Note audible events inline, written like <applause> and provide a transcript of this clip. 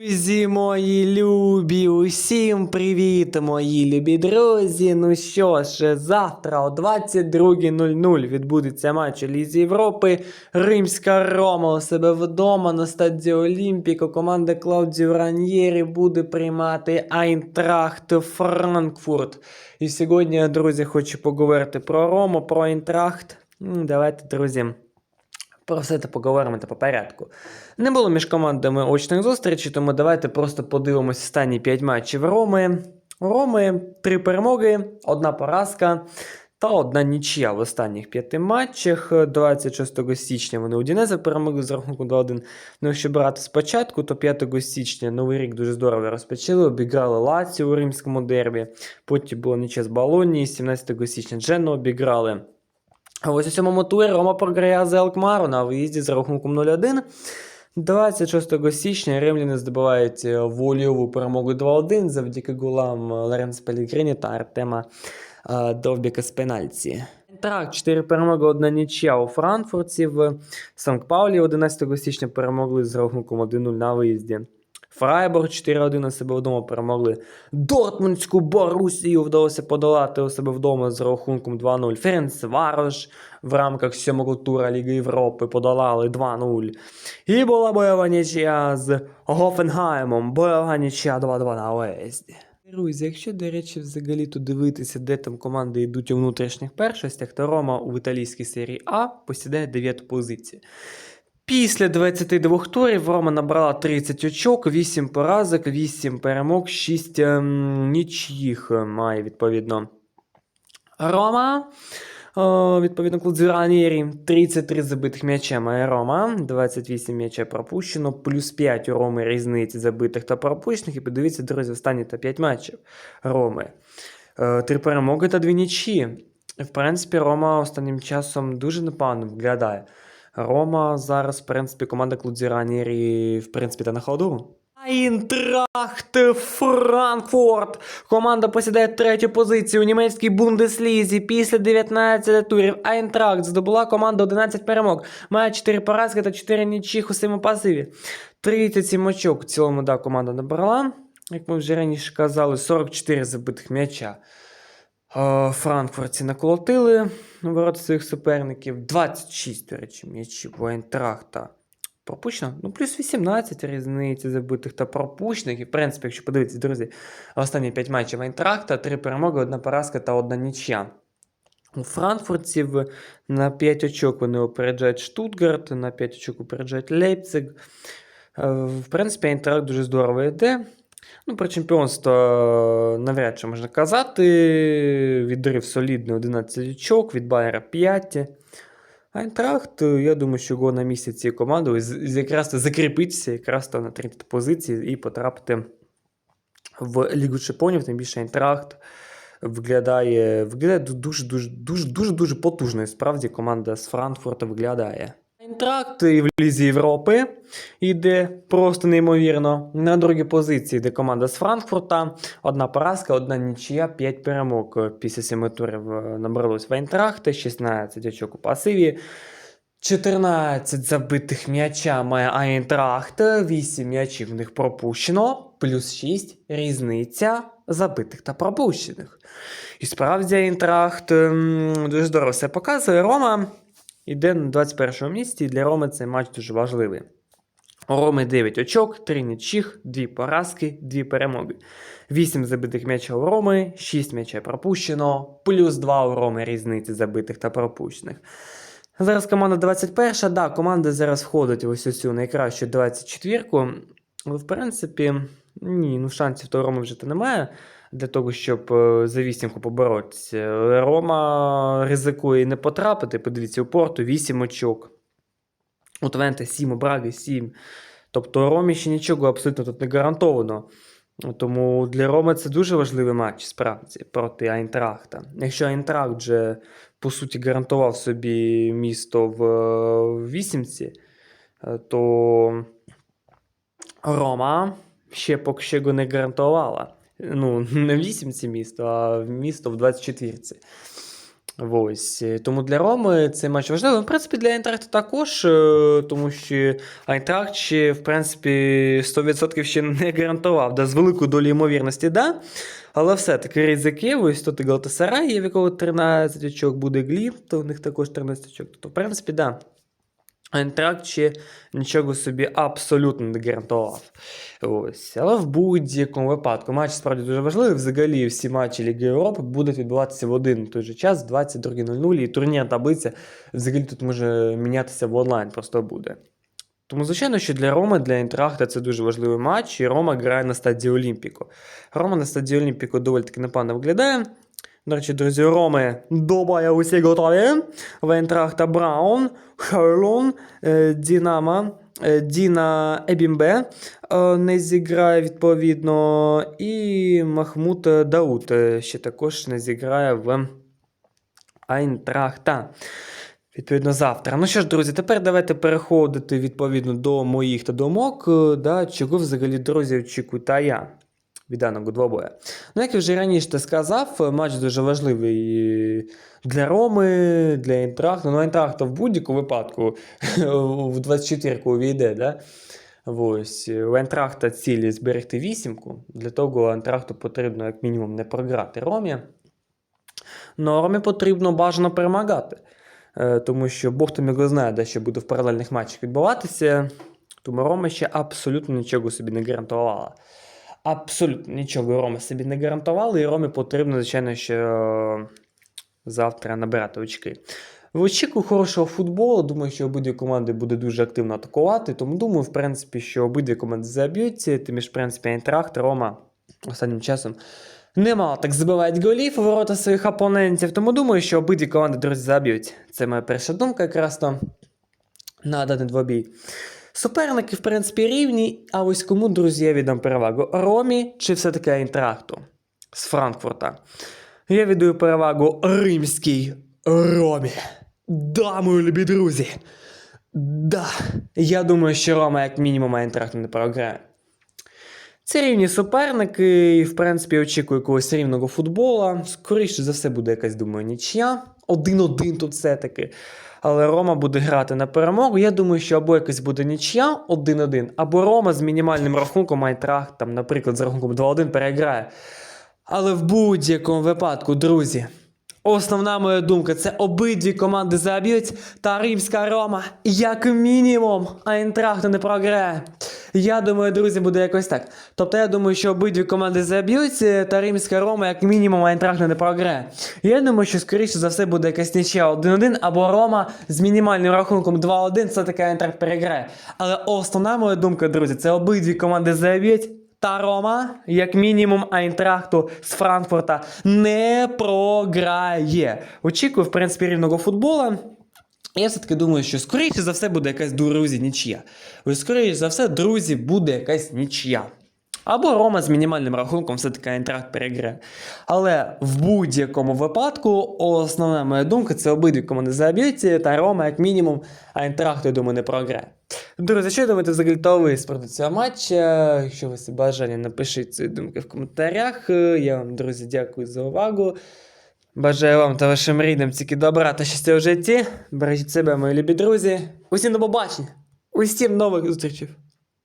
Друзі мої любі, усім привіт, мої любі друзі. Ну що ж, завтра о 22.00 відбудеться матч Лізі Європи. Римська Рома у себе вдома на стадіо Олімпіко. Команда Клаудіо Раньєрі буде приймати Айнтрахт Франкфурт. І сьогодні, друзі, хочу поговорити про Рому, про Айнтрахт. Давайте, друзі. Про все це поговоримо та по порядку. Не було між командами очних зустрічей, тому давайте просто подивимось останні 5 матчів Роми. У Роми 3 перемоги, одна поразка та одна нічия в останніх п'яти матчах. 26 січня вони Удінеза перемогли з рахунку 2-1. Ну, якщо брати спочатку, то 5 січня Новий рік дуже здорово розпочали, обіграли Лаціо у римському дербі. Потім було нічия з Болонії, 17 січня Дженну обіграли. Ось у сьомому турі Рома програє з Елкмару на виїзді з рахунком 0-1. 26 січня римляни здобувають е, вольову перемогу 2-1 завдяки голам е, Лоренцо Пелігрині та Артема е, Довбіка з пенальті. Так, 4 перемоги, одна нічия у Франкфурті в Санкт-Паулі 11 січня перемогли з рахунком 1-0 на виїзді. Фрайбург 4-1 у себе вдома перемогли. Дортмундську Борусію вдалося подолати у себе вдома з рахунком 2-0. Ференц Варош в рамках сьомого тура Ліги Європи подолали 2-0. І була бойова нічия з Гофенгаймом. Бойова нічия 2-2 на виїзді. Друзі, якщо, до речі, взагалі то дивитися, де там команди йдуть у внутрішніх першостях, то Рома у італійській серії А посідає 9 позицію. Після 22 турів Рома набрала 30 очок, 8 поразок, 8 перемог, 6 ем, нічиїх має відповідно. Рома. О, відповідно, Клудзіранірі 33 забитих м'яча має Рома, 28 м'яча пропущено, плюс 5 у Роми різниці забитих та пропущених. І подивіться, друзі, останні та 5 матчів Роми. Е, Три перемоги та дві нічі. В принципі, Рома останнім часом дуже непогано виглядає. Рома зараз, в принципі, команда Клудзіранірі, в принципі, та на ходу. Айнтрахт Франкфурт. Команда посідає третю позицію у німецькій бундеслізі після 19 турів. Айнтрахт здобула команда 11 перемог. Має 4 поразки та 4 нічих у своєму пасиві. 37 очок в цілому да, команда набрала. Як ми вже раніше казали, 44 забитих м'яча. Е, Франкфурті наколотили ворота своїх суперників. 26, до речі, м'ячів у Айнтрахта. Пропущено? Ну, плюс 18 різниці забитих та пропущених. І, в принципі, якщо подивитися, друзі, останні 5 матчів Айнтрахта, 3 перемоги, одна поразка та одна нічия. У франкфуртців на 5 очок вони опереджають Штутгарт, на 5 очок опереджають Лейпциг. Е, В принципі, Айнтрахт дуже здорово йде. Ну, про чемпіонство е, навряд чи можна казати. Віддарив солідно 11 очок, від Байера 5. Айнтрахт, е, я думаю, що його на місці цієї команди якраз закріпитися якраз то на третій позиції і потрапити в Лігу Чемпіонів, тим більше Айнтрахт виглядає, виглядає дуже дуже дуже дуже дуже потужно. І Справді команда з Франкфурта виглядає. Айнтракт в Лізі Європи йде просто неймовірно. На другій позиції йде команда з Франкфурта. Одна поразка, одна нічия, 5 перемог після семи турів е, набралось в Айнтрахта, 16 очок у пасиві. 14 забитих м'яча має Айнтрахт, 8 м'ячів в них пропущено, плюс 6 різниця забитих та пропущених. І справді Айнтрахт дуже здорово все показує. Рома йде на 21 місці, і для Роми цей матч дуже важливий. У Роми 9 очок, 3 нічих, 2 поразки, 2 перемоги. 8 забитих м'ячів у Роми, 6 м'ячів пропущено, плюс 2 у Роми різниці забитих та пропущених. Зараз команда 21. Да, команда зараз входить в ось цю найкращу 24-ку. Але, в принципі, ні, ну шансів то Роми вже то немає для того, щоб е, за вісімку поборотися. Рома ризикує не потрапити. Подивіться, у Порту 8 очок. У Твенте 7, у Браги 7. Тобто Ромі ще нічого абсолютно тут не гарантовано. Тому для Роми це дуже важливий матч, справді, проти Айнтрахта. Якщо Айнтрахт вже, по суті, гарантував собі місто в е, вісімці, е, то Рома ще поки що не гарантувала. Ну, <laughs> не в вісімці місто, а в місто в 24-ці. Ось. е, Тому для Роми цей матч важливий. В принципі, для Айнтрахта також, е, тому що Айнтрахт ще, в принципі, 100% ще не гарантував. Да, з великою долею ймовірності, да. Але все-таки ризики, ось тут і Галтасарай є, в якого 13 очок, буде Гліб, то у них також 13 очок. Тобто, в принципі, да. Айнтракт ще нічого собі абсолютно не гарантував. Ось. Але в будь-якому випадку матч справді дуже важливий. Взагалі всі матчі Ліги Європи будуть відбуватися в один той же час, 22.00, і турнірна таблиця взагалі тут може мінятися в онлайн, просто буде. Тому, звичайно, що для Роми, для Інтрахта це дуже важливий матч, і Рома грає на стадії Олімпіко. Рома на стадії Олімпіко доволі таки непогано виглядає. До речі, друзі, Роми доба усі готові. В Інтрахта Браун, Херлон, е, Дінамо, е, Діна Ебімбе е, не зіграє відповідно. І Махмуд Дауд е, ще також не зіграє в Айнтрахта. Відповідно, завтра. Ну що ж, друзі, тепер давайте переходити відповідно до моїх та думок, да, чого взагалі, друзі, очікую та я від даного двобоя. Ну, як я вже раніше сказав, е, матч дуже важливий для Роми, для Інтрахту. Ну, Інтрахта в будь-якому випадку <laughs> в 24-ку увійде, да? Ось. У Ентрахта цілі зберегти вісімку. Для того Ентрахту потрібно, як мінімум, не програти Ромі. Но Ромі потрібно бажано перемагати. Е, Тому що Бог там його знає, де ще буде в паралельних матчах відбуватися. Тому Рома ще абсолютно нічого собі не гарантувала. Абсолютно нічого Рома собі не гарантувала, і Ромі потрібно, звичайно, що е, завтра набирати очки. В очікую хорошого футболу. Думаю, що обидві команди буде дуже активно атакувати. Тому думаю, в принципі, що обидві команди заб'ються. Тим ж, в принципі, Айнтрахт, Рома останнім часом немало так забивають голів у ворота своїх опонентів. Тому думаю, що обидві команди, друзі, заб'ють. Це моя перша думка якраз то на даний двобій. Суперники, в принципі, рівні, а ось кому, друзі, я віддам перевагу Ромі чи все-таки Айнтрахту з Франкфурта. Я віддаю перевагу римській Ромі. Да, мої любі друзі. Да. Я думаю, що Рома, як мінімум, Айнтрахту не програє. Це рівні суперники, і, в принципі, очікую якогось рівного футбола. Скоріше за все буде якась, думаю, нічия. Один-один тут все-таки. Але Рома буде грати на перемогу. Я думаю, що або якась буде нічия 1-1, або Рома з мінімальним рахунком Айтрахт, там, наприклад, з рахунком 2-1 переграє. Але в будь-якому випадку, друзі, основна моя думка це обидві команди заб'ють, та римська Рома, як мінімум, Айнтрахту не програє. Я думаю, друзі, буде якось так. Тобто я думаю, що обидві команди заб'ються, та римська Рома, як мінімум, Айнтрахт не програє. Я думаю, що скоріше за все буде якась нічия 1-1, або Рома з мінімальним рахунком 2-1, це таки Айнтрахт переграє. Але основна моя думка, друзі, це обидві команди заб'ють. Та Рома, як мінімум, Айнтрахту з Франкфурта не програє. Очікую, в принципі, рівного футбола. Я все-таки думаю, що скоріше за все буде якась друзі нічия. Ось скоріше за все, друзі, буде якась нічия. Або Рома з мінімальним рахунком все-таки Айнтрахт переграє. Але в будь-якому випадку, основна моя думка, це обидві команди заб'ються, та Рома, як мінімум, Айнтрахт, я думаю, не програє. Друзі, що думаєте взагалі то ви з цього матча? Якщо у вас є бажання, напишіть свої думки в коментарях. Я вам, друзі, дякую за увагу. Бажаю вам та вашим рідним тільки добра та щастя у житті. Бережіть себе, мої любі друзі. Усім до побачення. Усім нових зустрічей.